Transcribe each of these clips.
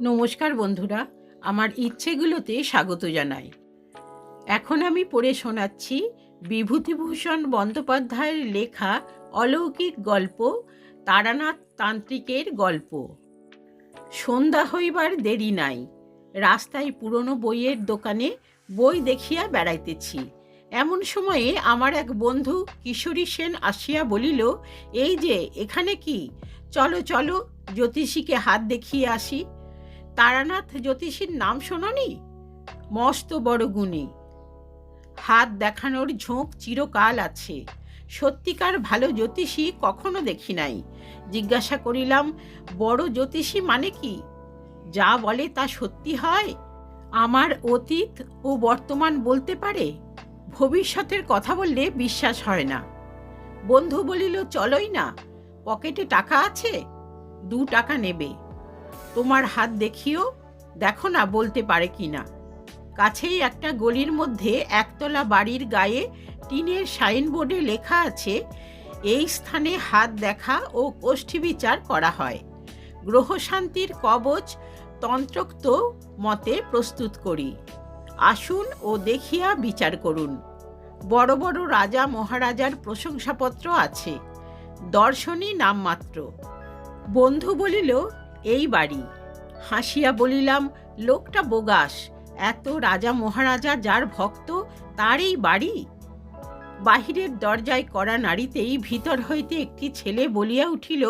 নমস্কার বন্ধুরা, আমার ইচ্ছেগুলোতে স্বাগত জানাই। এখন আমি পড়ে শোনাচ্ছি বিভূতিভূষণ বন্দ্যোপাধ্যায়ের লেখা অলৌকিক গল্প, তারানাথ তান্ত্রিকের গল্প। সন্ধ্যা হইবার দেরি নাই, রাস্তায় পুরনো বইয়ের দোকানে বই দেখিয়া বেড়াইতেছি। এমন সময়ে আমার এক বন্ধু কিশোরী সেন আসিয়া বলিল, এই যে, এখানে কি? চলো চলো, জ্যোতিষীকে হাত দেখিয়ে আসি। তারানাথ জ্যোতিষীর নাম শোনি মস্ত বড় গুণী। হাত দেখানোর ঝোঁক চিরকাল আছে। সত্যিকার ভালো জ্যোতিষী কখনো দেখি নাই। জিজ্ঞাসা করিলাম, বড় জ্যোতিষী মানে কি? যা বলে তা সত্যি হয়? আমার অতীত ও বর্তমান বলতে পারে? ভবিষ্যতের কথা বললে বিশ্বাস হয় না। বন্ধু বলিল, চলোই না। পকেটে টাকা আছে? দু টাকা নেবে। তোমার হাত দেখিও, দেখো না বলতে পারে কি না। কাছেই একটা গলির মধ্যে একতলা বাড়ির গায়ে টিনের সাইনবোর্ডে লেখা আছে, এই স্থানে হাত দেখা ও কোষ্ঠী বিচার করা হয়। গ্রহশান্তির কবচ তন্ত্রোক্ত মতে প্রস্তুত করি। আসুন ও দেখিয়া বিচার করুন। বড় বড় রাজা মহারাজার প্রশংসাপত্র আছে। দর্শনই নামমাত্র। বন্ধু বলিল এই বাড়ি। হাসিয়া বলিলাম, লোকটা বোগাস, এত রাজা মহারাজা যার ভক্ত, তার এই বাড়ি? বাহিরের দরজায় করা নাড়িতেই ভিতর হইতে একটি ছেলে বলিয়া উঠিল,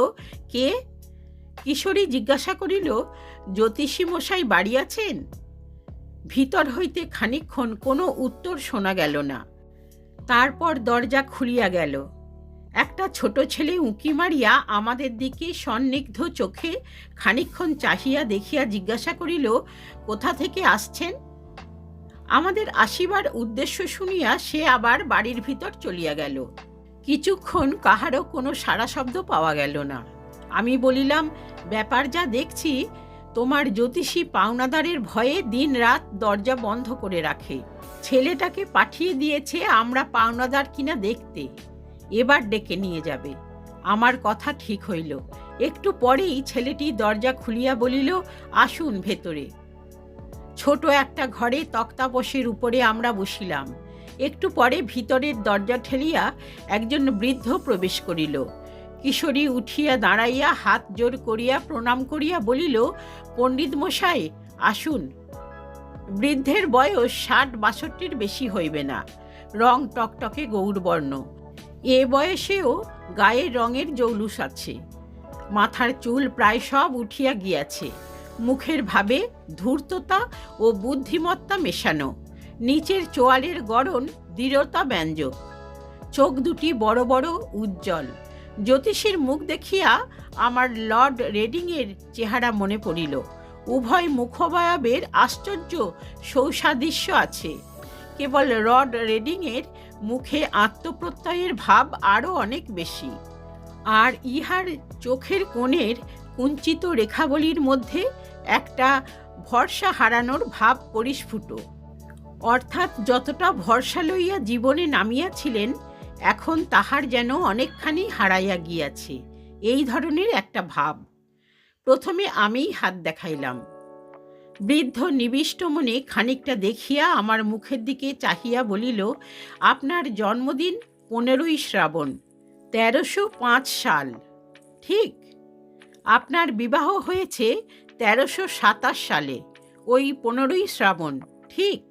কে? কিশোরী জিজ্ঞাসা করিল জ্যোতিষী মশাই বাড়ি আছেন? ভিতর হইতে খানিকক্ষণ কোনো উত্তর শোনা গেল না। তারপর দরজা খুলিয়া গেল। একটা ছোট ছেলে উঁকি মারিয়া আমাদের দিকে সন্নিগ্ধ চোখে খানিকক্ষণ চাহিয়া দেখিয়া জিজ্ঞাসা করিল, কোথা থেকে আসছেন? আমাদের আসিবার উদ্দেশ্য শুনিয়া সে আবার বাড়ির ভিতর চলিয়া গেল। কিছুক্ষণ কাহারও কোনো সারা শব্দ পাওয়া গেল না। আমি বলিলাম, ব্যাপার যা দেখছি, তোমার জ্যোতিষী পাওনাদারের ভয়ে দিন রাত দরজা বন্ধ করে রাখে। ছেলেটাকে পাঠিয়ে দিয়েছে আমরা পাওনাদার কিনা দেখতে। এবার ডেকে নিয়ে যাবে। আমার কথা ঠিক হইল। একটু পরেই ছেলেটি দরজা খুলিয়া বলিল, আসুন ভেতরে। ছোট একটা ঘরে তক্তাপসের উপরে আমরা বসিলাম। একটু পরে ভিতরের দরজা ঠেলিয়া একজন বৃদ্ধ প্রবেশ করিল। কিশোরী উঠিয়া দাঁড়াইয়া হাত জোর করিয়া প্রণাম করিয়া বলিল, পণ্ডিত মশাই, আসুন। বৃদ্ধের বয়স ষাট বাষট্টির বেশি হইবে না। রং টকটকে গৌরবর্ণ। এ বয়সেও গায়ের রঙের জৌলুস আছে। মাথার চুল প্রায় সব উঠিয়া গিয়াছে। মুখের ভাবে ধূর্ততা ও বুদ্ধিমত্তা মেশানো। নিচের চোয়ালের গড়ন দৃঢ়তা ব্যঞ্জক চোখ দুটি বড় বড় উজ্জ্বল। জ্যোতিষীর মুখ দেখিয়া আমার লর্ড রেডিংয়ের চেহারা মনে পড়িল। উভয় মুখবয়াবের আশ্চর্য সৌসাদৃশ্য আছে। কেবল রড রেডিংয়ের মুখে আত্মপ্রত্যয়ের ভাব আরও অনেক বেশি। আর ইহার চোখের কোণের কুঞ্চিত রেখাবলির মধ্যে একটা ভরসা হারানোর ভাব পরিস্ফুট। অর্থাৎ যতটা ভরসা লইয়া জীবনে নামিয়াছিলেন, এখন তাহার যেন অনেকখানি হারাইয়া গিয়াছে। এই ধরনের একটা ভাব। প্রথমে আমিই হাত দেখাইলাম। বৃদ্ধ নিবিষ্ট মনে খানিকটা দেখিয়া আমার মুখের দিকে চাহিয়া বলিল, আপনার জন্মদিন পনেরোই শ্রাবণ, তেরোশো পাঁচ সাল। ঠিক। আপনার বিবাহ হয়েছে তেরোশো সাতাশ সালে, ওই পনেরোই শ্রাবণ। ঠিক।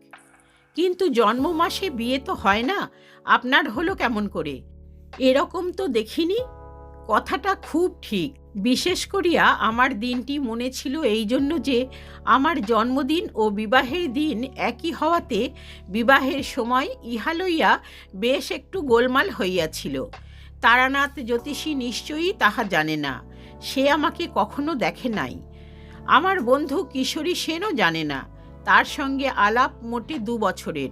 কিন্তু জন্ম মাসে বিয়ে তো হয় না, আপনার হলো কেমন করে? এরকম তো দেখিনি। কথাটা খুব ঠিক। বিশেষ করিয়া আমার দিনটি মনে ছিল এই জন্য যে আমার জন্মদিন ও বিবাহের দিন একই হওয়াতে বিবাহের সময় ইহা লইয়া বেশ একটু গোলমাল হইয়াছিল। তারানাথ জ্যোতিষী নিশ্চয়ই তাহা জানে না, সে আমাকে কখনো দেখে নাই। আমার বন্ধু কিশোরী সেনও জানে না, তার সঙ্গে আলাপ মোটে দু বছরের।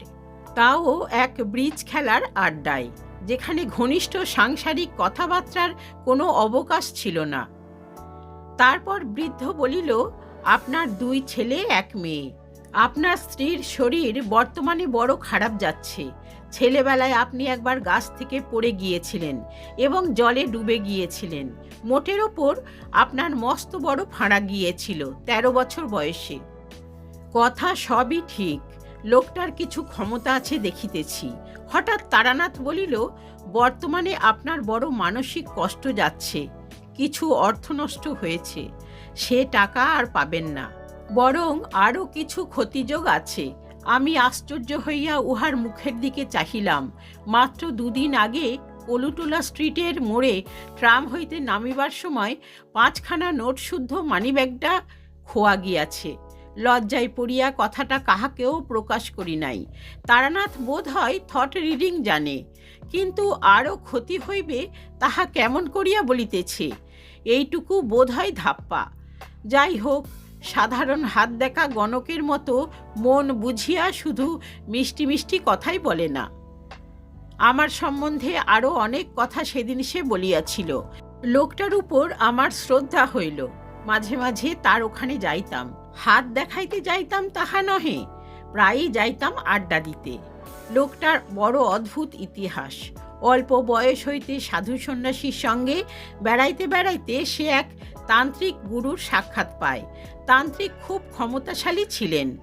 তাও এক ব্রিজ খেলার আড্ডায়। যেখানে ঘনিষ্ঠ সাংসারিক কথাবার্তার কোনো অবকাশ ছিল না। তারপর বৃদ্ধ বলিল, আপনার দুই ছেলে, এক মেয়ে। আপনার স্ত্রীর শরীর বর্তমানে বড় খারাপ যাচ্ছে। ছেলেবেলায় আপনি একবার গাছ থেকে পড়ে গিয়েছিলেন এবং জলে ডুবে গিয়েছিলেন। মোটের ওপর আপনার মস্ত বড় ফাঁড়া গিয়েছিল তেরো বছর বয়সে। কথা সবই ঠিক। লোকটার কিছু ক্ষমতা আছে দেখিতেছি। হঠাৎ তারানাথ বলিল, বর্তমানে আপনার বড় মানসিক কষ্ট যাচ্ছে। কিছু অর্থ নষ্ট হয়েছে। সে টাকা আর পাবেন না। বরং আরও কিছু ক্ষতিযোগ আছে। আমি আশ্চর্য হইয়া উহার মুখের দিকে চাহিলাম। মাত্র দুদিন আগে পলুটোলা স্ট্রিটের মোড়ে ট্রাম হইতে নামিবার সময় পাঁচখানা নোট শুদ্ধ মানিব্যাগটা খোয়া গিয়াছে। লজ্জায় পড়িয়া কথাটা কাহাকেও প্রকাশ করি নাই। তারানাথ বোধ হয় থট রিডিং জানে, কিন্তু আরও ক্ষতি হইবে তাহা কেমন করিয়া বলিতেছে? এইটুকু বোধ হয় ধাপ্পা। যাই হোক, সাধারণ হাত দেখা গণকের মতো মন বুঝিয়া শুধু মিষ্টি মিষ্টি কথাই বলে না। আমার সম্বন্ধে আরও অনেক কথা সেদিন সে বলিয়াছিল। লোকটার উপর আমার শ্রদ্ধা হইল। মাঝে মাঝে তার ওখানে যাইতাম। হাত দেখাইতে যাইতাম তাহা নহে, প্রায়ই যাইতাম আড্ডা দিতে। লোকটার বড় অদ্ভুত ইতিহাস। অল্প বয়স হইতে সাধু সন্ন্যাসীর সঙ্গে বেড়াইতে বেড়াইতে সে এক তান্ত্রিক গুরুর সাক্ষাৎ পায়। তান্ত্রিক খুব ক্ষমতাশালী ছিলেন।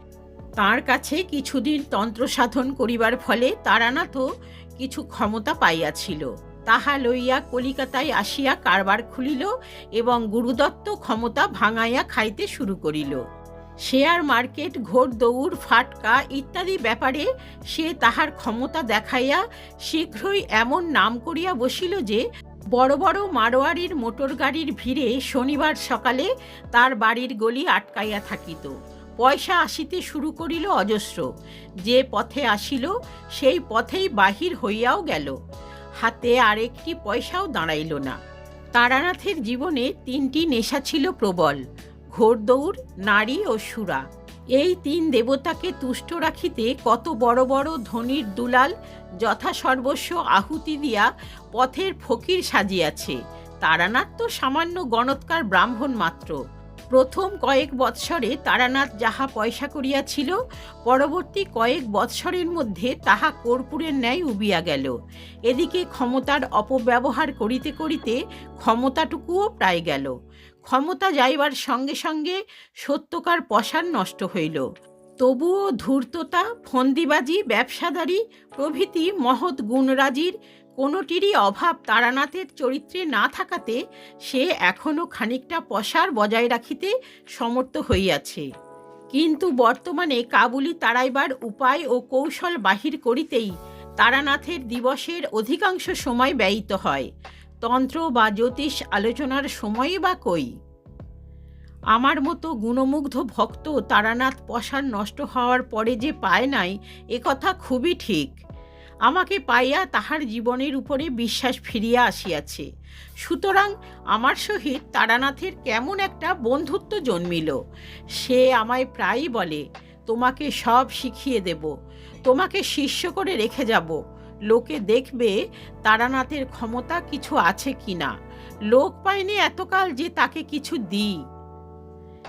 তার কাছে কিছুদিন তন্ত্র সাধন করিবার ফলে তারানাথও কিছু ক্ষমতা পাইয়াছিল। তাহা লইয়া কলিকাতায় আসিয়া কারবার খুলিল এবং গুরুদত্ত ক্ষমতা ভাঙাইয়া খাইতে শুরু করিল। শেয়ার মার্কেট ঘোর দৌড় ফাটকা ইত্যাদি ব্যাপারে সে তাহার ক্ষমতা দেখাইয়া শীঘ্রই এমন নাম করিয়া বসিল যে, বড় বড় মারোয়ারির মোটর গাড়ির ভিড়ে শনিবার সকালে তার বাড়ির গলি আটকাইয়া থাকিত। পয়সা আসিতে শুরু করিল অজস্র। যে পথে আসিল, সেই পথেই বাহির হইয়াও গেল। হাতে আরেকটি পয়সাও দাঁড়াইল না। তারানাথের জীবনে তিনটি নেশা ছিল প্রবল। ঘোড়দৌড়, নারী ও সুরা। এই তিন দেবতাকে তুষ্ট রাখিতে কত বড় বড় ধনির দুলাল যথাসর্বস্ব আহুতি দিয়া পথের ফকির সাজিয়াছে। তারানাথ তো সামান্য গণৎকার ব্রাহ্মণ মাত্র। প্রথম কয়েক বৎসরে তারানাথ যাহা পয়সা করিয়াছিল, পরবর্তী কয়েক বৎসরের মধ্যে তাহা কর্পূরের ন্যায় উবিয়া গেল। এদিকে ক্ষমতার অপব্যবহার করিতে করিতে ক্ষমতাটুকুও প্রায় গেল। ক্ষমতা যাইবার সঙ্গে সঙ্গে সত্যকার পশার নষ্ট হইল। তবুও ধূর্ততা, ফন্দিবাজি, ব্যবসাদারি প্রভৃতি মহৎ গুণরাজির কোনোটিরই অভাব তারানাথের চরিত্রে না থাকাতে সে এখনও খানিকটা পশার বজায় রাখিতে সমর্থ হইয়াছে। কিন্তু বর্তমানে কাবুলি তাড়াইবার উপায় ও কৌশল বাহির করিতেই তারানাথের দিবসের অধিকাংশ সময় ব্যয়িত হয়। তন্ত্র বা জ্যোতিষ আলোচনার সময়ই বা কই? আমার মতো গুণমুগ্ধ ভক্ত তারানাথ পশার নষ্ট হওয়ার পরে যে পায় নাই, এ কথা খুবই ঠিক। আমাকে পাইয়া তাহার জীবনের উপরে বিশ্বাস ফিরিয়া আসিয়াছে। সুতরাং আমার সহিত তারানাথের কেমন একটা বন্ধুত্ব জন্মিল। সে আমায় প্রায়ই বলে, তোমাকে সব শিখিয়ে দেব, তোমাকে শিষ্য করে রেখে যাব। লোকে দেখবে তারানাথের ক্ষমতা কিছু আছে কি না। লোক পায়নি এতকাল যে তাকে কিছু দিই।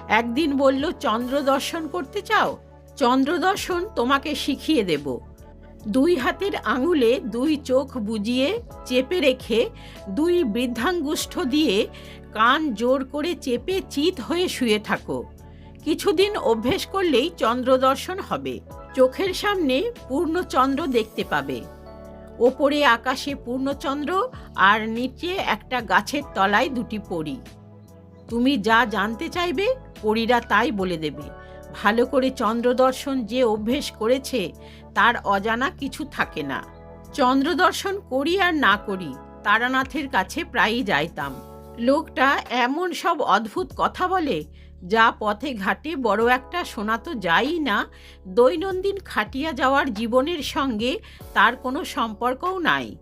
একদিন বলল চন্দ্র দর্শন করতে চাও? চন্দ্র দর্শন তোমাকে শিখিয়ে দেব। দুই হাতের আঙুলে দুই চোখ বুজিয়ে চেপে রেখে দুই বৃদ্ধাঙ্গুষ্ঠ দিয়ে কান জোর করে চেপে চিত হয়ে শুয়ে থাকো। কিছুদিন অভ্যেস করলেই চন্দ্র দর্শন হবে। চোখের সামনে পূর্ণচন্দ্র দেখতে পাবে। ওপরে আকাশে পূর্ণচন্দ্র আর নিচে একটা গাছের তলায় দুটি পরী। তুমি যা জানতে চাইবে পরীরা তাই বলে দেবে। ভালো করে চন্দ্রদর্শন যে অভ্যেস করেছে, তার অজানা কিছু থাকে না। চন্দ্রদর্শন করি আর না করি, তারানাথের কাছে প্রায়ই যাইতাম। লোকটা এমন সব অদ্ভুত কথা বলে, যা পথে ঘাটে বড় একটা শোনা তো যাই না, দৈনন্দিন খাটিয়া যাওয়ার জীবনের সঙ্গে তার কোনো সম্পর্কও নাই।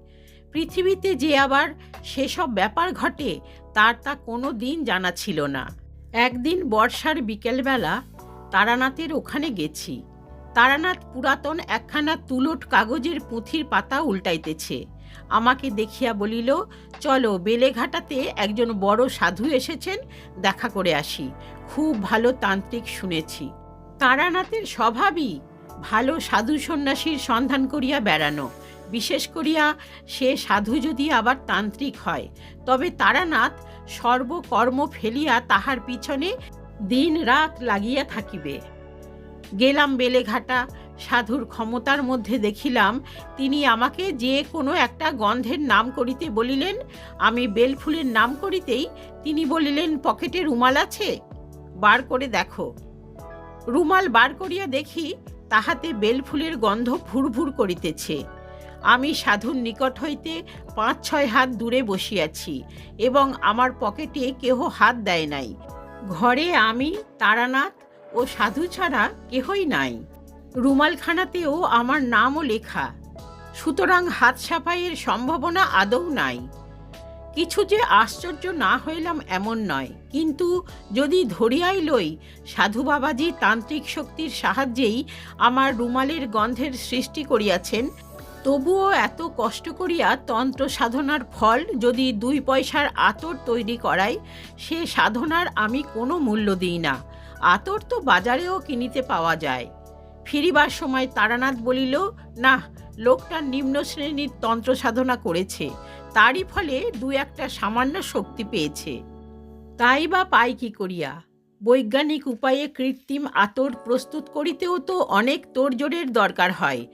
পৃথিবীতে যে আবার সেসব ব্যাপার ঘটে, তার তা কোনো দিন জানা ছিল না। একদিন বর্ষার বিকেলবেলা তারানাথের ওখানে গেছি। তারানাথ পুরাতন একখানা তুলোট কাগজের পুঁথির পাতা উল্টাইতেছে। আমাকে দেখিয়া বলিল, চলো বেলেঘাটাতে একজন বড় সাধু এসেছেন, দেখা করে আসি। খুব ভালো তান্ত্রিক শুনেছি। তারানাথের স্বভাবই, ভালো সাধু সন্ন্যাসীর সন্ধান করিয়া বেড়ানো। বিশেষ করিয়া সে সাধু যদি আবার তান্ত্রিক হয়, তবে তারানাথ সর্বকর্ম ফেলিয়া তাহার পিছনে দিন রাত লাগিয়া থাকিবে। গেলাম বেলেঘাটা, সাধুর ক্ষমতার মধ্যে দেখিলাম, তিনি আমাকে যে কোনো একটা গন্ধের নাম করিতে বলিলেন, আমি বেলফুলের নাম করিতেই তিনি বলিলেন, পকেটে রুমাল আছে? বার করে দেখো। রুমাল বার করিয়া দেখি, তাহাতে বেলফুলের গন্ধ ভুরভুর করিতেছে। আমি সাধুর নিকট হইতে পাঁচ ছয় হাত দূরে বসিয়াছি, এবং আমার পকেটে কেহ হাত দেয় নাই। ঘরে আমি, তারানাথ ও সাধু ছাড়া কেহই নাই। রুমালখানাতেও আমার নামও লেখা। সুতরাং হাত সাফাইয়ের সম্ভাবনা আদৌ নাই। কিছু যে আশ্চর্য না হইলাম এমন নয়। কিন্তু যদি ধরিয়াই লই, সাধু বাবাজি তান্ত্রিক শক্তির সাহায্যেই আমার রুমালের গন্ধের সৃষ্টি করিয়াছেন তবুও এত কষ্ট করিয়া তন্ত্র সাধনার ফল যদি দুই পয়সার আতর তৈরি করাই, সে সাধনার আমি কোনো মূল্য দিই না। আতর তো বাজারেও কিনিতে পাওয়া যায়। ফিরিবার সময় তারানাথ বলিল, না, লোকটা নিম্ন শ্রেণির তন্ত্র সাধনা করেছে। তারই ফলে দু একটা সামান্য শক্তি পেয়েছে। তাই বা পাই কি করিয়া? বৈজ্ঞানিক উপায়ে কৃত্রিম আতর প্রস্তুত করিতেও তো অনেক তোড়জোড়ের দরকার হয়।